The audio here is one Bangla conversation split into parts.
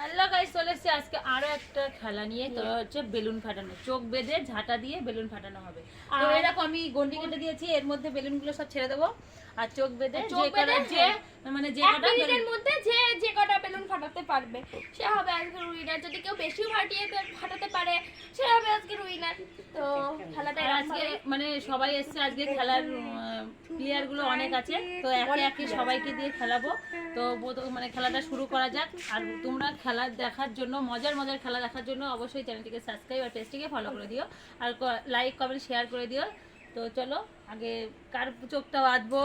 হ্যালো গাইস চলে এসেছি আজকে আরও একটা খেলা নিয়ে। তো হচ্ছে বেলুন ফাটানো। চোখ বেঁধে ঝাঁটা দিয়ে বেলুন ফাটানো হবে। তো এরকম আমি গন্ডি কেটে দিয়েছি এর মধ্যে বেলুনগুলো সব ছেড়ে দেবো। আর চোখ বেঁধে যে। মানে যে কটা মধ্যে যে ফাটাতে পারবে। সে হবে আজকের উইনার যদি কেউ বেশি ফাটিয়ে দে- ফাটাতে পারে সে হবে আজকের উইনার তো খেলাটা আজকে মানে সবাই এসছে আজকে খেলার প্লেয়ারগুলো অনেক আছে। তো একে একে সবাইকে দিয়ে খেলাবো। তো মানে খেলাটা শুরু করা যাক। আর তোমরা খেলা দেখার জন্য মজার মজার খেলা দেখার জন্য অবশ্যই চ্যানেলটিকে সাবস্ক্রাইব আর পেজটিকে ফলো করে দিও। আর লাইক কমেন্ট শেয়ার করে দিও। তো চলো আগে কার চোখটা বাঁধবো?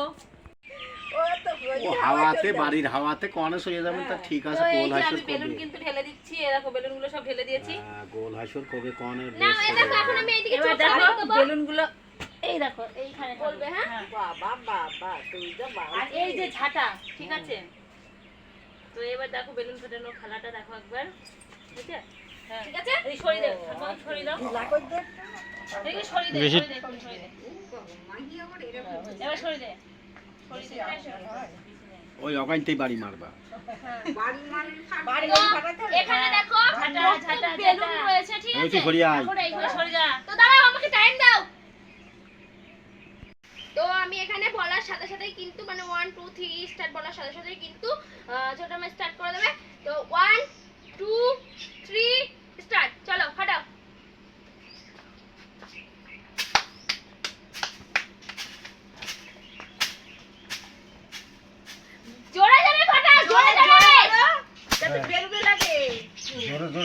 ও হাওয়াতে বাড়ির হাওয়াতে কনে সরে যাবেন তা ঠিক আছে গোল যে হাসর আমি বেলুন কিন্তু ঢেলে দিচ্ছি এরকম বেলুনগুলো সব ঢেলে দিয়েছি। হ্যাঁ, গোল হাসর কবে কনে না এই দেখো এখন আমি এইদিকে চোখ দেখো লাগিয়ে দেবো। এই দেখো এইখানে বলবে, হ্যাঁ? বাবা বাবা তুই যা আর এই যে ঝাঁটা ঠিক আছে? তো এবার দেখো বেলুন ফাটানো খেলাটা দেখো একবার ঠিক আছে? হ্যাঁ। ঠিক আছে? এই সরিয়ে দে। দাও এদিকে সরিয়ে দে সরিয়ে দে এবার সরিয়ে দে। ওই অগাইতেই বাড়ি মারবা। তো এখানে দেখো ঝাঁটা, ঝাঁটা, বেলুন রয়েছে ঠিক আছে? তো সরিয়ে আয়। এখন এইগুলো সরিয়ে যা। তো দাঁড়াও আমাকে টাইম দাও। তো আমি এখানে বলার সাথে সাথেই কিন্তু মানে ওয়ান টু থ্রি স্টার্ট বলার সাথে সাথেই কিন্তু ছোট স্টার্ট করে দেবে। তো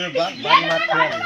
জোরে জোরে বা- বাড়ি মারতে হবে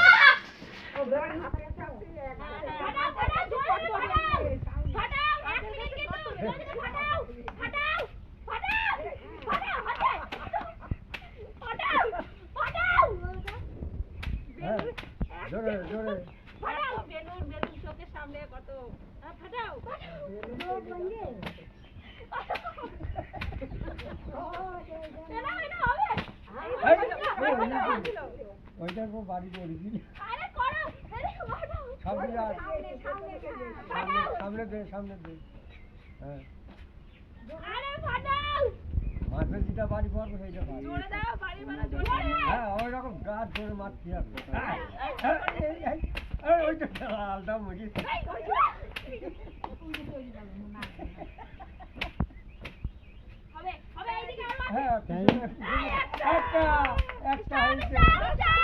পর বাড়ি করো সামনে দে সামনে দে। হ্যাঁ। মাছের যেটা বাড়ি সেইটা হ্যাঁ ওই রকম গাছ ধরে হ্যাঁ, হ্যাঁ, ওইটা আলটা মুড়ি। হ্যাঁ একটা একটা হয়েছে।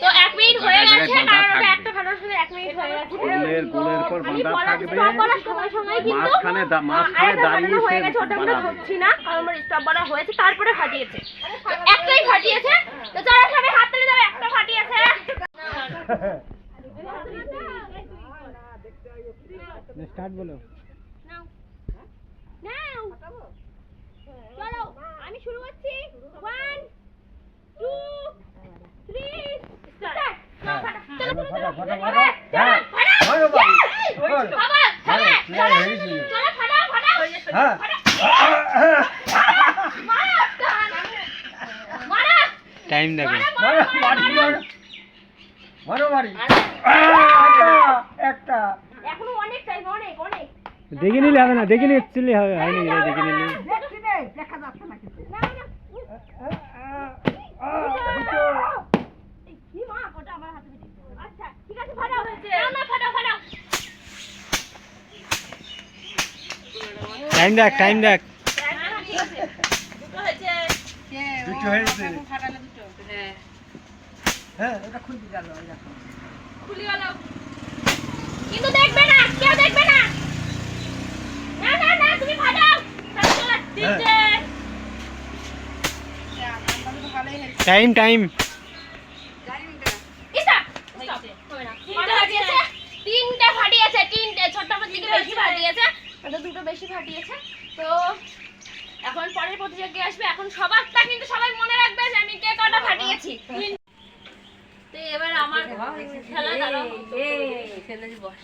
তো এক মিনিট হয়ে গেছে কারণ ওটা একটা ভালো শুধু এক মিনিট হয়ে হ্যাঁ, গেছে গোলের গোলের পর মানে বাঁধা থাকবে। সময় সময় কিন্তু মাঝখানে মাঝখানে দাঁড়িয়ে হয়ে গেছে ওটা আমরা ধরছি না। কারণ আমার স্টপ বলা হয়েছে তারপরে ফাটিয়েছে। একটাই ফাটিয়েছে। তো যারা সবাই হাত তুলে দাও একটা ফাটিয়েছে। স্টার্ট বলো। নাও। নাও। চলো আমি শুরু করছি। 1 2 টাইম দেখো। একটা। টাইম অনেক অনেক দেখে নিলে হবে না দেখে নিলে হবে হয় নাকি রে, দেখে নিলে না না এই কি মা ওটা আমার হাতে দিতে আচ্ছা ঠিক আছে ফাটাও না না ফাটাও ফাটাও টাইম দেখ টাইম দেখ। দুটো হয়েছে দুটো হয়েছে ফাটালে দুটো হ্যাঁ হ্যাঁ এটা গেল এখন গেল কিন্তু দেখবে না কেউ দেখবে না। না না না তুমি ফাটাও। টাইম টাইম তিনটে। ফাটিয়েছে তিনটে ছোট্টটার ফাটিয়েছে। এটা দুটো বেশি ফাটিয়েছে তো এখন পরের প্রতিযোগী আসবে এখন সবারটা কিন্তু সবাই মনে রাখবে যে আমি কে কটা ফাটিয়েছি তো এবার আমার খেলা দাঁড়াও বস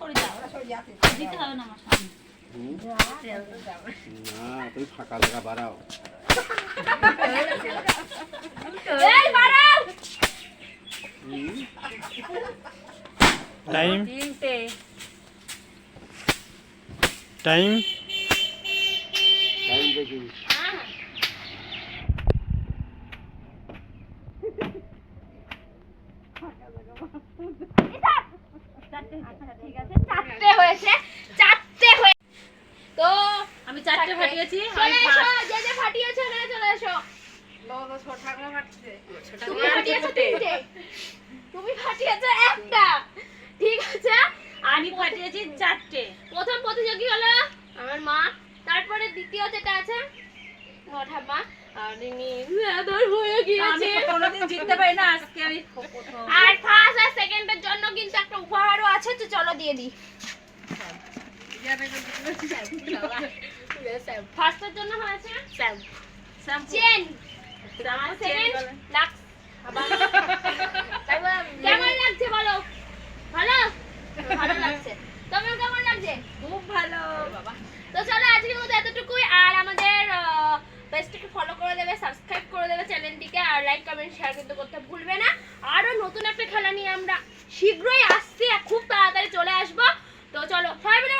কোনো দিতে হবে না আমার না তুই ফাঁকা জায়গা বাড়াও। এই বাড়া টাইম টাইম দেখি তো আমি চারটে ফাটিয়েছি ফাটিয়েছো তুমি ফাটিয়েছো তিনটে তুমি ফাটিয়েছো একটা। ঠিক আছে? আমি ফাটিয়েছি চারটে। প্রথম প্রতিযোগী হলো আমার মা তারপরে দ্বিতীয় যেটা আছে ঠাম্মা আর ফার্স্ট আর সেকেন্ডের জন্য কিন্তু একটা উপহারও আছে তো চলো দিয়ে দিই। ফার্স্টের জন্য হয়েছে চেন এতটুকুই আর আমাদের পেজটিকে ফলো করে দেবে সাবস্ক্রাইব করে দেবে চ্যানেলটিকে আর লাইক কমেন্ট শেয়ার কিন্তু করতে ভুলবে না আরও নতুন একটা খেলা নিয়ে আমরা শীঘ্রই আসছি খুব তাড়াতাড়ি চলে আসব তো চলো সবাই মিলে।